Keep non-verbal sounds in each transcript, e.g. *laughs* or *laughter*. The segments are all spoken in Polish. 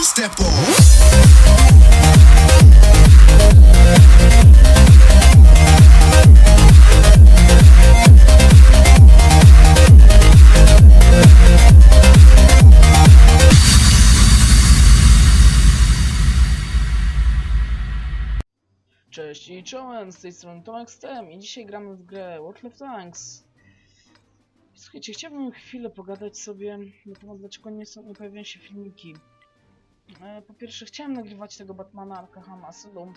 Step on. I czołem, z tej strony Tomek STEM i dzisiaj gramy w grę What Left Tanks. Słuchajcie, chciałbym chwilę pogadać sobie na temat dlaczego nie, są, nie pojawiają się filmiki. E, po pierwsze chciałem nagrywać tego Batmana Arkham Asylum,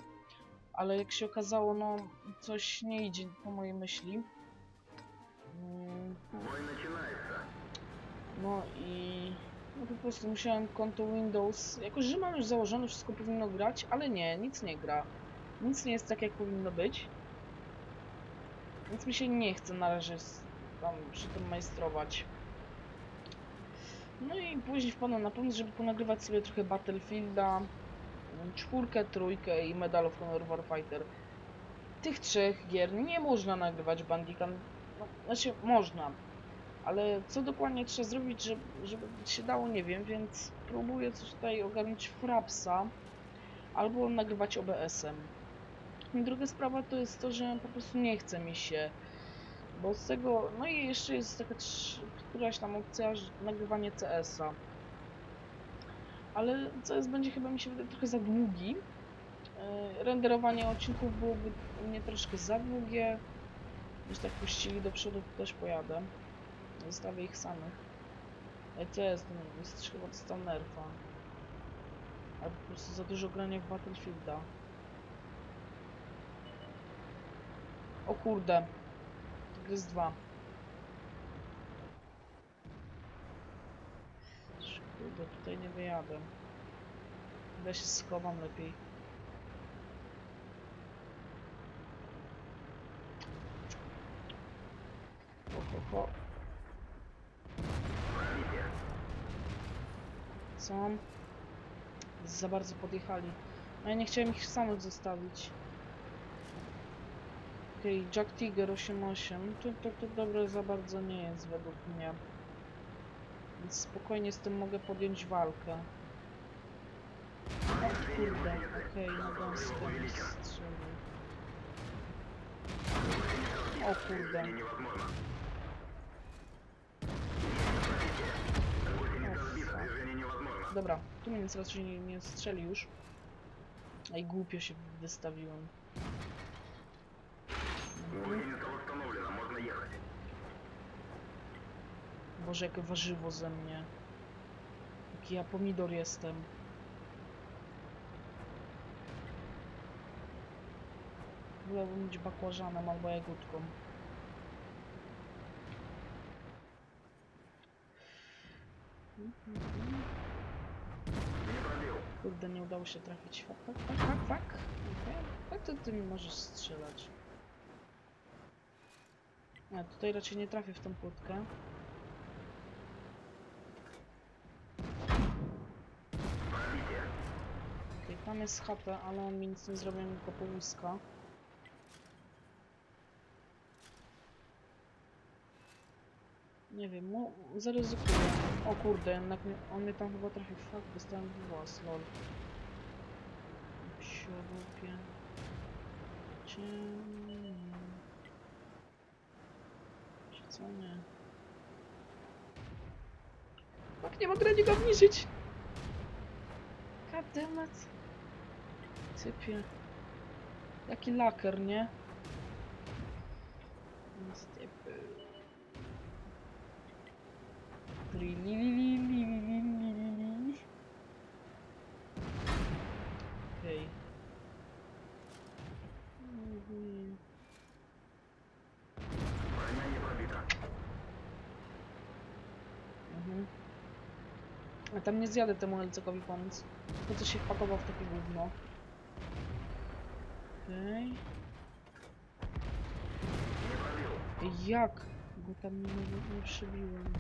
ale jak się okazało, no coś nie idzie po mojej myśli. Mm, No i no po prostu musiałem konto Windows, jako że mam już założone, wszystko powinno grać, ale nie, nic nie gra. Nic nie jest tak, jak powinno być. Więc mi się nie chce na razie tam przy tym majstrować. No i później wpadłem na pomysł, żeby ponagrywać sobie trochę Battlefielda, mm, czwórkę, trójkę i Medal of Honor Warfighter. Tych trzech gier nie można nagrywać Bandicam. No, znaczy, można. Ale co dokładnie trzeba zrobić, żeby, żeby się dało, nie wiem, więc próbuję coś tutaj ogarnąć Frapsa albo nagrywać OBS-em. Druga sprawa to jest to, że po prostu nie chce mi się, bo z tego, no i jeszcze jest taka któraś tam opcja, nagrywanie CS-a. Ale CS będzie chyba mi się wydaje trochę za długi. E, Renderowanie odcinków byłoby u mnie troszkę za długie. Jeśli tak puścili do przodu, też pojadę. Zostawię ich samych. ECS to jest chyba dostał nerfa. Albo po prostu za dużo grania w Battlefielda. O kurde. Gryz 2. Kurde, tutaj nie wyjadę. Ja się schowam lepiej. Ho. Co? Za bardzo podjechali. A ja nie chciałem ich samych zostawić. Okej, Jack Tiger 88. To, to, to dobre za bardzo nie jest według mnie. Więc spokojnie z tym mogę podjąć walkę. O kurde, okej, na gąskę strzelił. O kurde. Dobra, tu mnie nic raczej nie, nie strzeli już. Ej, głupio się wystawiłem. Mhm. Boże, jakie warzywo ze mnie. Jaki ja pomidor jestem. Wolałbym być bakłażanem albo jagódką. Kurde, nie udało się trafić. Fak, fak, fak, fak, fak. Jak to ty mi możesz strzelać? A, tutaj raczej nie trafię w tą płotkę. Tam jest HP, ale on mi nic nie zrobił, tylko połuska. Nie wiem, no zaryzykuję. O kurde, jednak on mnie tam chyba trafił. Fuck, dostałem w was, lol. Siodłupie. Ciemnie. Czy co nie? Fuck, nie mogę niego obniżyć! Goddammit. Typie. Jaki laker, nie? Typy. Trililililililili. Okej. Mhm. Mhm. A tam nie zjadę temu LCK-owi pomóc. Po co się wpakował w takie gówno? Okej. Jak? Bo tam nie, nie przybiłem.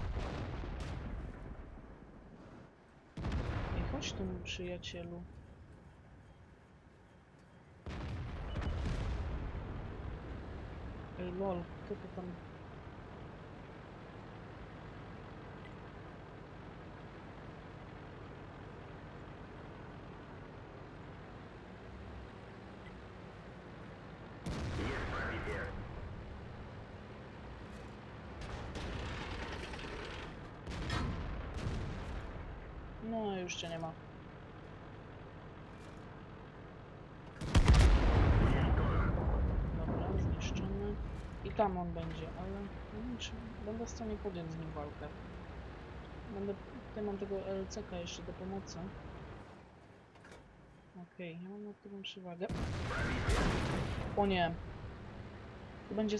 Ej, chodź tu, mój przyjacielu. Ej, lol, kto to tam... No, już cię nie ma. Dobra, zniszczony. I tam on będzie, ale nie wiem, czy będę w stanie podjąć z nim walkę. Będę... Tutaj mam tego LCK jeszcze do pomocy. Okej, ja mam nad tobą przewagę. O nie! To będzie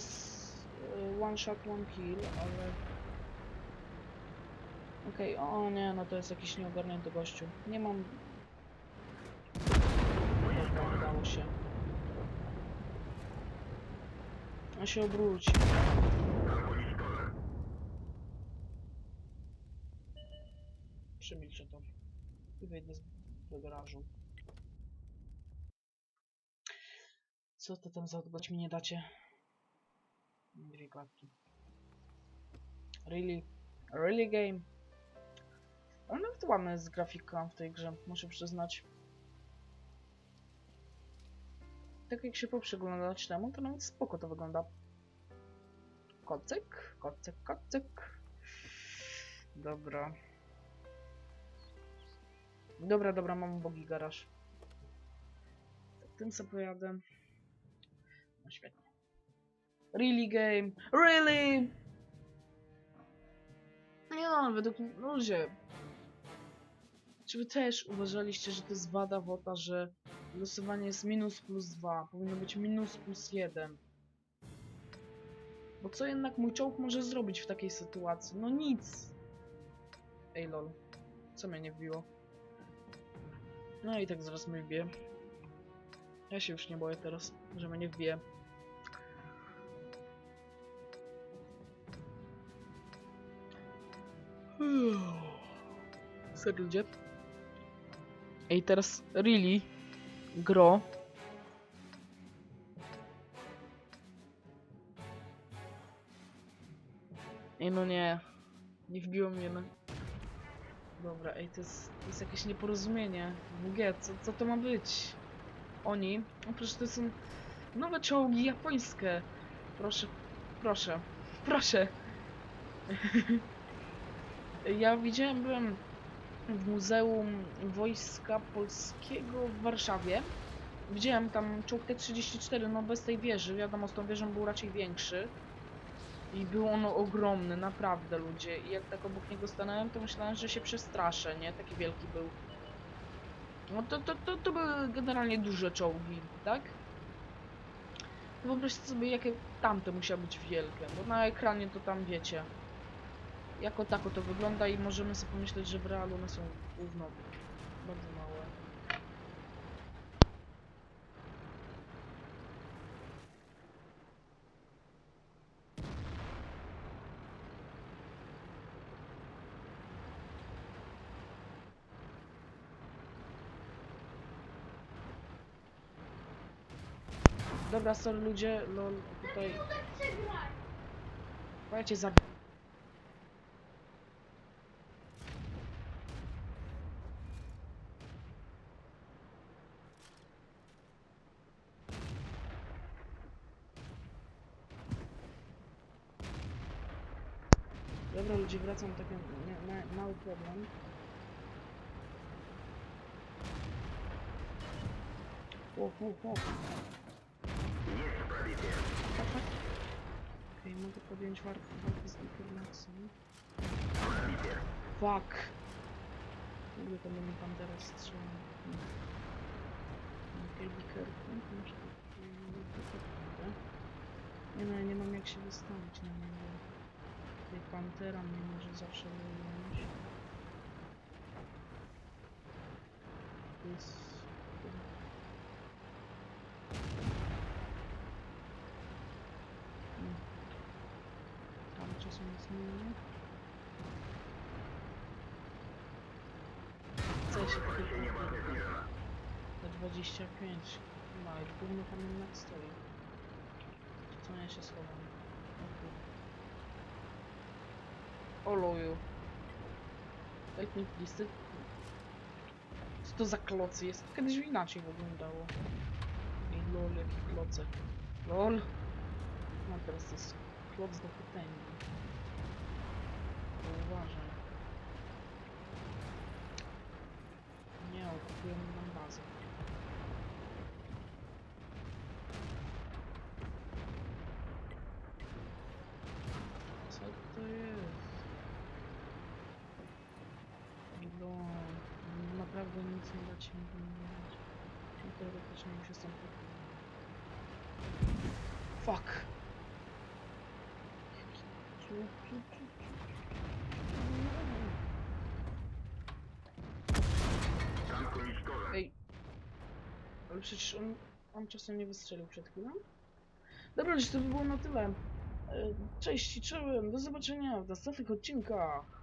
one shot, one kill, ale... Okej, o nie, no to jest jakiś nieogarnięty gościu. Nie mam... Dobra, udało się. On się obróci. Przemilczę to. I wyjdę z do garażu. Co to tam za odgłos mi nie dacie? Dwie klatki. Really? Really game? Ale nawet ładna jest grafika w tej grze, muszę przyznać. Tak jak się poprzyglądać temu, to nawet spoko to wygląda. Kocyk, kocyk, kocyk. Dobra. Dobra, dobra, mam bogi garaż. Tym co pojadę. No świetnie. Really game? Really? Nie no, według mnie, no ludzie. Czy wy też uważaliście, że to jest wada wota, że losowanie jest minus plus 2, powinno być minus plus 1? Bo co jednak mój czołg może zrobić w takiej sytuacji? No nic! Ej lol, co mnie nie wbiło? No i tak zaraz mnie wbije. Ja się już nie boję teraz, że mnie nie wbije. Serio? Ej, teraz really gro. Ej, no nie. Nie wbiło mnie na... Dobra, ej, to jest, to jest jakieś nieporozumienie. WG, co, co to ma być? Oni? No przecież to są nowe czołgi japońskie. Proszę, proszę, proszę. *laughs* ja widziałem, byłem w Muzeum Wojska Polskiego w Warszawie. Widziałem tam czołg T-34, no bez tej wieży, wiadomo, z tą wieżą był raczej większy. I był ono ogromny, naprawdę ludzie. I jak tak obok niego stanąłem, to myślałem, że się przestraszę, nie? Taki wielki był. No to, to, to, to były generalnie duże czołgi, tak? Wyobraźcie sobie, jakie tamte musiały być wielkie, bo na ekranie to tam wiecie. Jako tako to wygląda i możemy sobie pomyśleć, że w realu one są gówno bardzo małe. Dobra, sorry ludzie, lol, tutaj... Bo ja cię zabiję. Dobra ludzie, wracam taki ma- ma- mały problem. O, o, o. Okej, mogę podjąć walkę, z informacją. Fuck! Mówię, to mnie pan teraz strzela. Okej. Muszę to- Nie no, ja nie mam jak się wystawić na niego. Tutaj pantera mnie może zawsze wyjąć. Jest... Hmm. Tam się nie zmieni. Co się podbiegam? Za 25. No i gówno tam jednak stoi. Co ja się schowam? O kurde. O loju. Daj mi listy. Co to za klocy jest? Kiedyś inaczej wyglądało. I lol, jaki klocek. Lol. No teraz to jest kloc do potęgi. Uważaj. Nie, okupujemy nam bazę. Co to jest? No, naprawdę nic nie teoretycznie jestem taki. Fuck! Ej. Ale przecież on, on czasem nie wystrzelił przed chwilą? Dobra, to by było na tyle. E, Cześć, czołem, do zobaczenia w następnych odcinkach.